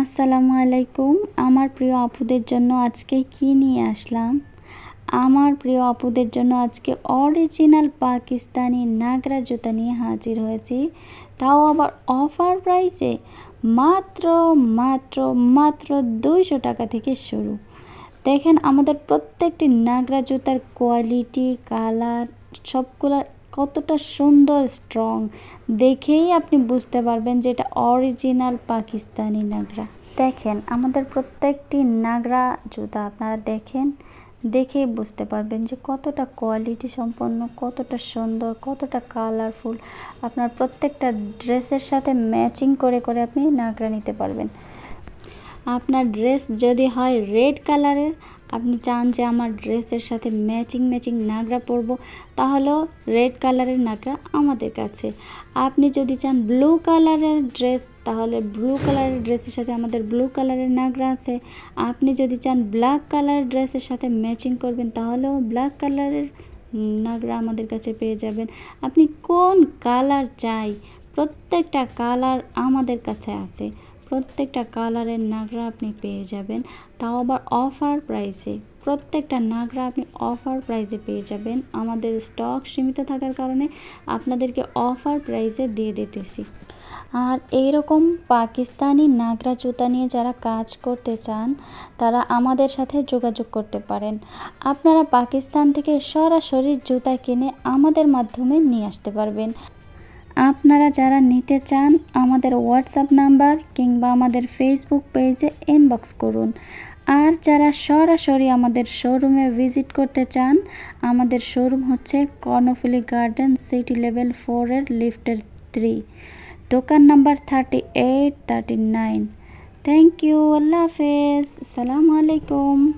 আসসালামু আলাইকুম। আমার প্রিয় আপুদের জন্য আজকে কি নিয়ে আসলাম? আমার প্রিয় আপুদের জন্য আজকে অরিজিনাল পাকিস্তানি নাগরা জুতা নিয়ে হাজির হয়েছি। তাও আবার অফার প্রাইসে মাত্র মাত্র মাত্র দুইশো টাকা থেকে শুরু। দেখেন আমাদের প্রত্যেকটি নাগরা জুতার কোয়ালিটি কালার সবগুলা কতটা সুন্দর স্ট্রং দেখেই আপনি বুঝতে পারবেন যে এটা অরিজিনাল পাকিস্তানি নাগরা। দেখেন, আমাদের প্রত্যেকটি নাগরা জুতা আপনারা দেখেন, দেখেই বুঝতে পারবেন যে কতটা কোয়ালিটি সম্পন্ন, কতটা সুন্দর, কতটা কালারফুল আপনার প্রত্যেকটা ড্রেসের সাথে ম্যাচিং করে করে আপনি নাগরা নিতে পারবেন। আপনার ড্রেস যদি হয় রেড কালারের আপনি চান যে আমার ড্রেসের সাথে ম্যাচিং ম্যাচিং নাগরা পরবো, তাহলেও রেড কালারের নাগরা আমাদের কাছে। আপনি যদি চান ব্লু কালারের ড্রেস, তাহলে ব্লু কালারের ড্রেসের সাথে আমাদের ব্লু কালারের নাগরা আছে। আপনি যদি চান ব্ল্যাক কালারের ড্রেসের সাথে ম্যাচিং করবেন, তাহলেও ব্ল্যাক কালারের নাগরা আমাদের কাছে পেয়ে যাবেন। আপনি কোন কালার চাই? প্রত্যেকটা কালার আমাদের কাছে আছে। প্রত্যেকটা কালারের নাগরা আপনি পেয়ে যাবেন। তাও আবার অফার প্রাইসে প্রত্যেকটা নাগরা আপনি অফার প্রাইসে পেয়ে যাবেন। আমাদের স্টক সীমিত থাকার কারণে আপনাদেরকে অফার প্রাইসে দিয়ে দিতেছি। আর এইরকম পাকিস্তানি নাগরা জুতা নিয়ে যারা কাজ করতে চান, তারা আমাদের সাথে যোগাযোগ করতে পারেন। আপনারা পাকিস্তান থেকে সরাসরি জুতা কিনে আমাদের মাধ্যমে নিয়ে আসতে পারবেন। আপনারা যারা নিতে চান আমাদের হোয়াটসঅ্যাপ নাম্বার কিংবা আমাদের ফেসবুক পেজে ইনবক্স করুন। আর যারা সরাসরি আমাদের শোরুমে ভিজিট করতে চান, আমাদের শোরুম হচ্ছে কর্ণফুলি গার্ডেন সিটি লেভেল ফোরের লিফটের থ্রি দোকান number thirty eight thirty nine thank you আল্লাহ হাফেজ। আসসালামু আলাইকুম।